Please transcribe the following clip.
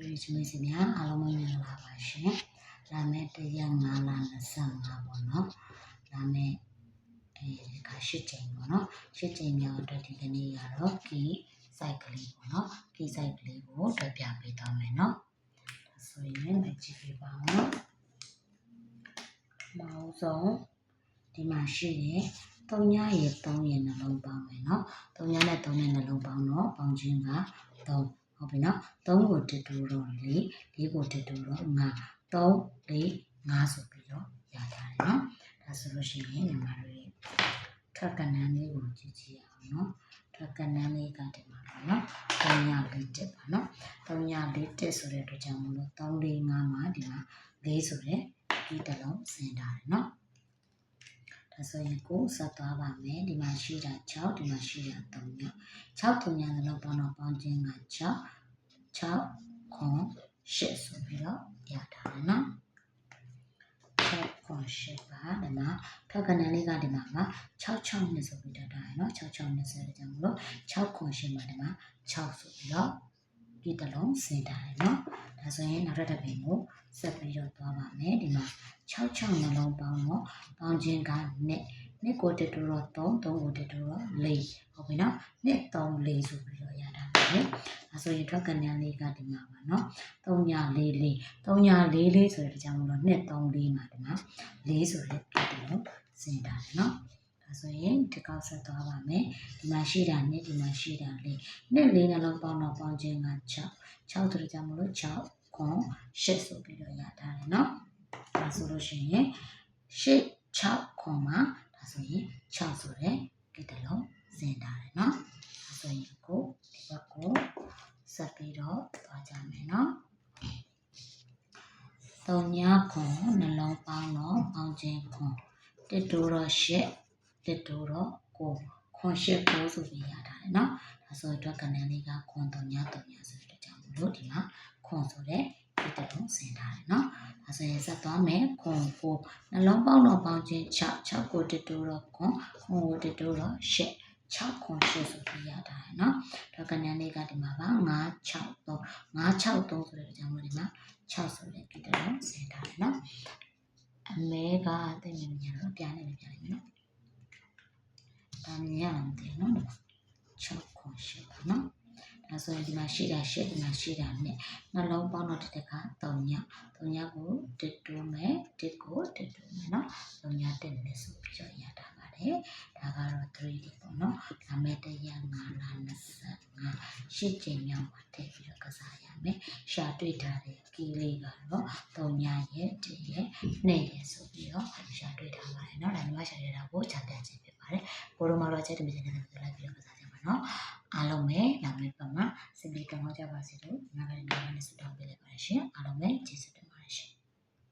ဒီချမစီများအားလုံးမင်္ဂလာပါရှင်။လာမယ့်တရက်9လ25ပေါ့နော်။လာမယ့်အဲဒီက၈ချိန်ပေါ့နော်။၈ချိန်မြောက်အတွက်ဒီကနေ့ကတော့ key site ကလေးပေါ့နော်။ key site ကလေးကိုတွေ့ပြပေးသွားမယ်နော်။ဒါဆိုရင်မကြည့်ပြပါအောင်နော်။မအောင်ဆုံးဒီမှာရှိတယ်3ညရေ3ရေနှလုံးပေါင်းမယ်နော်။3ညနဲ့3နဲ့နှလုံးပေါင်းတော့ပေါင်းခြင်းက3 ဟုတ်ပြီနော်3ကိုတစ်တူတော့4 4ကိုတစ်တူတော့5 3 4 5ဆိုပြီးတော့ရထားတယ်နော်ဒါဆိုလို့ရှိရင်ညီမတို့ရဲ့ထက်ကနန်းလေးကိုကြည့်ကြည့်အောင်နော်ထက်ကနန်းလေးကဒီမှာပါနော်3ည4တက်ပါနော်3ည4တက်ဆိုတဲ့အတွက်ကြောင့်မလို့3 4 5မှာဒီမှာ4ဆိုတဲ့ဒီတစ်လုံးစင်ထားတယ်နော် ဒါဆိုရင်ကိုဆက်သွားပါမယ်ဒီမှာရှိတာ6ဒီမှာရှိတာ3ည6 3ညလုံးပေါင်းတော့ပေါင်းခြင်းက6 6ခွန်8ဆိုပြီးတော့ရတာတယ်နော်6ခွန်8ပါဒီမှာထပ်ကနေလေးကဒီမှာက66နှစ်ဆိုပြီးတော့တာရယ်နော်66နှစ်ဆိုတဲ့ကြောင့်မလို့6ခွန်8မှာဒီမှာ6ဆိုပြီးတော့ဒီတစ်လုံးစင်တာရယ်နော် ဒါဆိုရင်နောက်တစ်ပင်ကိုဆက်ပြီးတော့သွားပါမယ်ဒီမှာ66နှလုံးပေါင်းတော့ပေါင်းခြင်းကနှစ်နှစ်ကိုတက်တော့3 3ကိုတက်တော့4ဟုတ်ပြီနော်နှစ်3 4ဆိုပြီးတော့ရတာပါလေအဲဆိုရင်ထွက်ကနေလေးကဒီမှာပါနော်3ည4 4 3ည4 4ဆိုတဲ့အကြောင်းလို့နှစ်3 4မှာဒီမှာ4ဆိုတဲ့ပြတ်တယ်လို့စင်တာတယ်နော် ဒါဆိုရင်ဒီကောက်ဆက်သွားပါမယ်ဒီမှာရှိတာနှစ်ဒီမှာရှိတာလေးနှစ်လေးနှလုံးပေါင်းတော့ပေါင်းခြင်းက6 6ဆိုတဲ့ကြောင့်မလို့6ခွန်8ဆိုပြီးတော့ရတာတယ်နော်ဒါဆိုလို့ရှိရင်8 6ခွန်မှာဒါဆိုရင်6ဆိုတဲ့ဒီတစ်လုံးစင်တာတယ်နော်ဒါဆိုရင်ကိုဒီဘက်ကိုဆက်ပြီးတော့သွားကြမယ်နော်သုံးညခွန်နှလုံးပေါင်းတော့ပေါင်းခြင်းခွန်တစ်တူတော့8 တစ်တူတော့ကိုခွန်8ကိုဆိုပြီးရတာတယ်နော်ဒါဆိုအတွက်ကနေလေးကခွန်သုံးညသုံးညဆိုတဲ့ကြောင့်မလို့ဒီမှာခွန်ဆိုတဲ့ဒီတစ်လုံးစင်ထားတယ်နော်ဒါဆိုရင်ဆက်သွားမယ်ခွန်ကိုနှလုံးပေါင်းတော့ပေါင်းခြင်း6 6ကိုတစ်တူတော့ခွန်ခွန်ကိုတစ်တူတော့8 6ခွန်8ဆိုပြီးရတာရယ်နော်တော့ကဏ္ဍလေးကဒီမှာပါ9 6 3 9 6 3ဆိုတဲ့အကြောင်းလို့ဒီမှာ6ဆိုတဲ့ဒီတော့စင်ထားတယ်နော်အမဲကတိတ်မြင်မြင်တော့ပြနေတယ်ပြနေမယ်နော်ဒါမြင်ရအောင်တယ်နော် 6ခွန်8ပါနော် ဒါဆိုရင်ဒီမှာရှိတာ8ဒီမှာရှိတာနဲ့နှလုံးပေါင်းတော့တစ်တက်က3ည3ညကိုတစ်တိုးမယ်တစ်ကိုတစ်တိုးမယ်နော်3ညတစ်နဲ့ဆိုပြီးတော့ရတာပါတယ်ဒါကတော့ 3D ပေါ့နော်ဒါမဲ့တရ9လ25ရှစ်ကျင်မြောက်မှာထည့်ပြီးတော့ကစားရမယ်ရှာတွေ့ထားတဲ့ကီးလေးကတော့3ညရဲ့1ရဲ့2ရဲ့ဆိုပြီးတော့ရှာတွေ့ထားပါတယ်နော်ဒါမျိုးရှာတွေ့တာကိုချပြခြင်းဖြစ်ပါတယ်ကိုရိုမာတော့ချက်တမချင်တဲ့လိုက်ပြီးတော့ကစားကြပါနော်အားလုံးပဲလာမယ့်ပတ်မှာ စင်ပြီးကောင်းကြပါစေလို့ငါလည်းငါလည်းဆုတောင်းပေးလိုက်ပါတယ်ရှင်အားလုံးပဲကျေးဇူးတင်